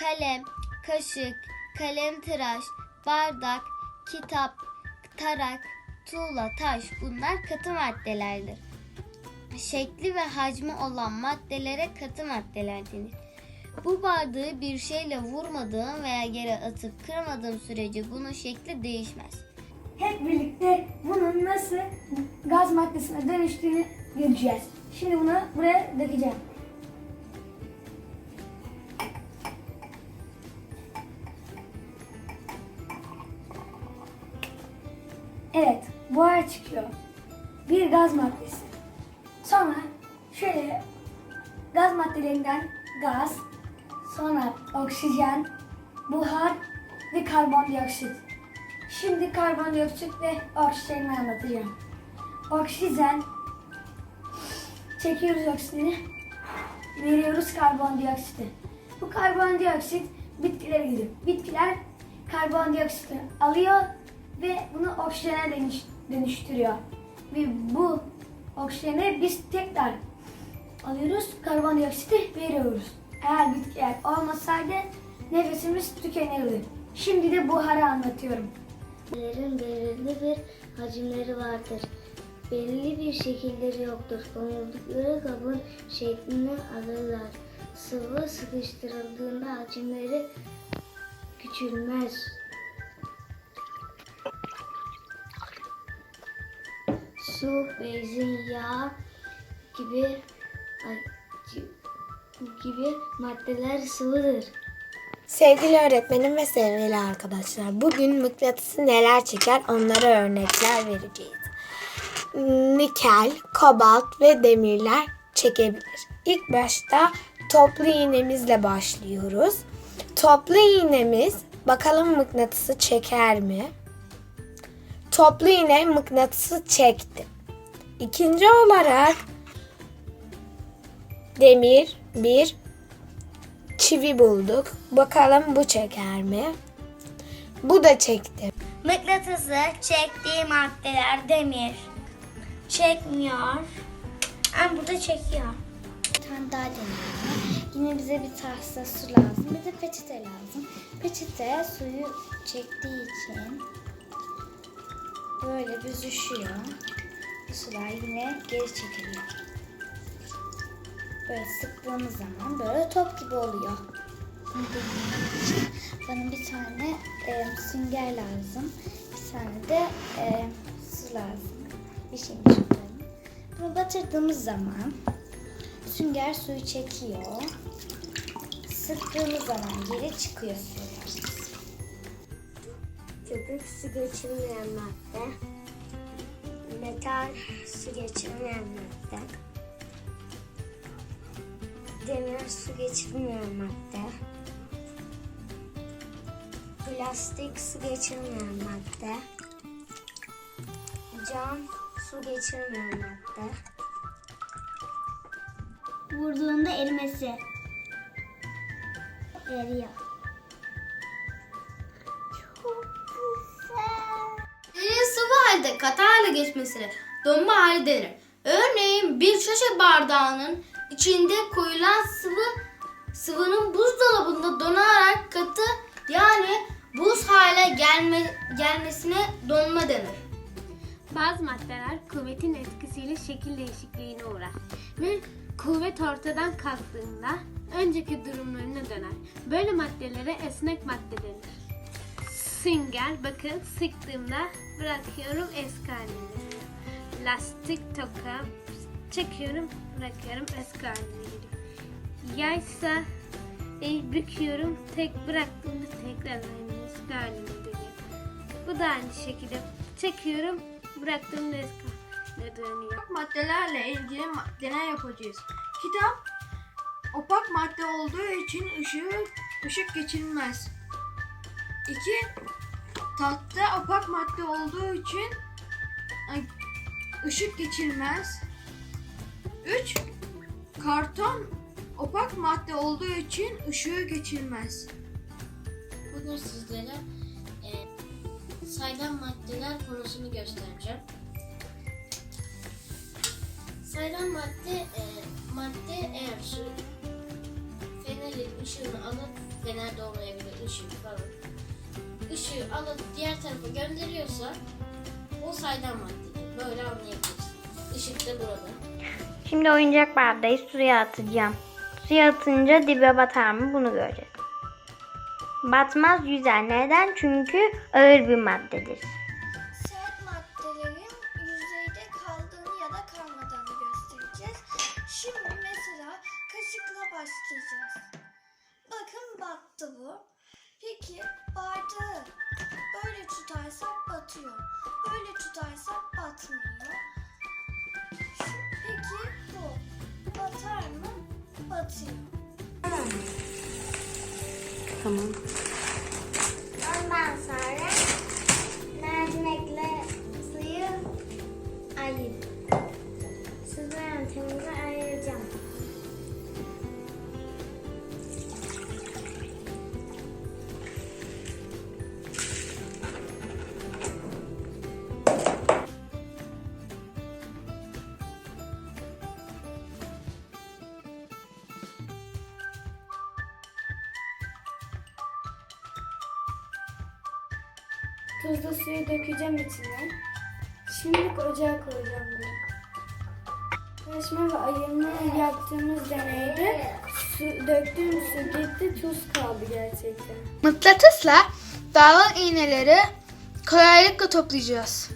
kalem, kaşık, kalem tıraş, bardak, kitap, tarak, tuğla, taş bunlar katı maddelerdir. Şekli ve hacmi olan maddelere katı maddeler denir. Bu bardağı bir şeyle vurmadığım veya yere atıp kırmadığım sürece bunun şekli değişmez. Hep birlikte bunun nasıl gaz maddesine dönüştüğünü göreceğiz. Şimdi bunu buraya dökeceğim. Evet, buhar çıkıyor. Bir gaz maddesi. Sonra şöyle gaz maddelerinden gaz, sonra oksijen, buhar ve karbondioksit. Şimdi karbondioksit ve oksijeni anlatacağım. Oksijen çekiyoruz oksijeni, veriyoruz karbondioksiti. Bu karbondioksit bitkilere gidiyor. Bitkiler karbondioksiti alıyor ve bunu oksijene dönüş- dönüştürüyor. Ve bu oksijeni biz tekrar alıyoruz, karbondioksiti veriyoruz. Eğer bitkiler olmasaydı nefesimiz tükenirdi. Şimdi de buharı anlatıyorum. Lerin belirli bir hacimleri vardır. Belirli bir şekilleri yoktur. Konuldukları kabın şeklini alırlar. Sıvı sıkıştırıldığında hacimleri küçülmez. Su, benzin, yağ gibi gibi maddeler sıvıdır. Sevgili öğretmenim ve sevgili arkadaşlar, bugün mıknatısı neler çeker onlara örnekler vereceğiz. Nikel, kobalt ve demirler çekebilir. İlk başta toplu iğnemizle başlıyoruz. Toplu iğnemiz bakalım mıknatısı çeker mi? Toplu iğne mıknatısı çekti. İkinci olarak demir bir çivi bulduk. Bakalım bu çeker mi? Bu da çekti. Mıknatısı çektiği maddeler demir. Çekmiyor. Ama burada çekiyor. Bir tane daha deneyelim. Yine bize bir tahta su lazım. Bir de peçete lazım. Peçete suyu çektiği için böyle büzüşüyor. Bu sular yine geri çekiliyor. Böyle sıktığımız zaman böyle top gibi oluyor. Bana bir tane e, sünger lazım. Bir tane de e, su lazım. Bir şey çıkaralım. Bunu batırdığımız zaman sünger suyu çekiyor. Sıktığımız zaman geri çıkıyor suyu. Köpük su geçirmeyen madde. Metal su geçirmeyen madde. Demir su geçirmeyen madde. Plastik su geçirmeyen madde. Cam su geçirmeyen madde. Vurduğunda erimesi. Eriyor. Halde katı hale geçmesine donma hali denir. Örneğin bir şişe bardağının içinde koyulan sıvı sıvının buzdolabında donarak katı yani buz hale gelme, gelmesine donma denir. Bazı maddeler kuvvetin etkisiyle şekil değişikliğine uğrar ve kuvvet ortadan kalktığında önceki durumlarına döner. Böyle maddelere esnek madde denir. Sünger bakın sıktığımda bırakıyorum eski haline. Lastik toka çekiyorum bırakıyorum eski haline geliyor. Yaysa e, büküyorum tek bıraktığımda tekrar aynı eski haline geliyor. Bu da aynı şekilde çekiyorum bıraktığımda eski haline dönüyor. maddelerle ilgili deney yapacağız. Kitap opak madde olduğu için ışığı ışık geçirmez. 2. Tahta opak madde olduğu için ışık geçirmez. 3. Karton opak madde olduğu için ışığı geçirmez. Bugün sizlere e, saydam maddeler konusunu göstereceğim. Saydam madde, e, madde eğer su fenerin ışığını alıp fener de olmayabilir, ışık falan. Işığı alıp diğer tarafa gönderiyorsa o saydam maddedir. Böyle anlayabiliriz. Işık da burada. Şimdi oyuncak bardayı suya atacağım. Suya atınca dibe batar mı bunu göreceğiz. Batmaz yüzer. Neden? Çünkü ağır bir maddedir. Sert maddelerin yüzeyde kaldığını ya da kalmadığını göstereceğiz. Şimdi mesela kaşıkla başlayacağız. Bakın battı bu. Peki bardağı böyle tutarsak batıyor. Böyle tutarsak batmıyor. Şu- Peki bu batar mı? Batıyor. Ondan Tuzlu suyu dökeceğim içine. Şimdilik ocağa koyacağım bunu. Karışma ve ayırma yaptığımız deneyde su, döktüğüm su gitti, tuz kaldı gerçekten. Mıknatısla dağılan iğneleri kolaylıkla toplayacağız.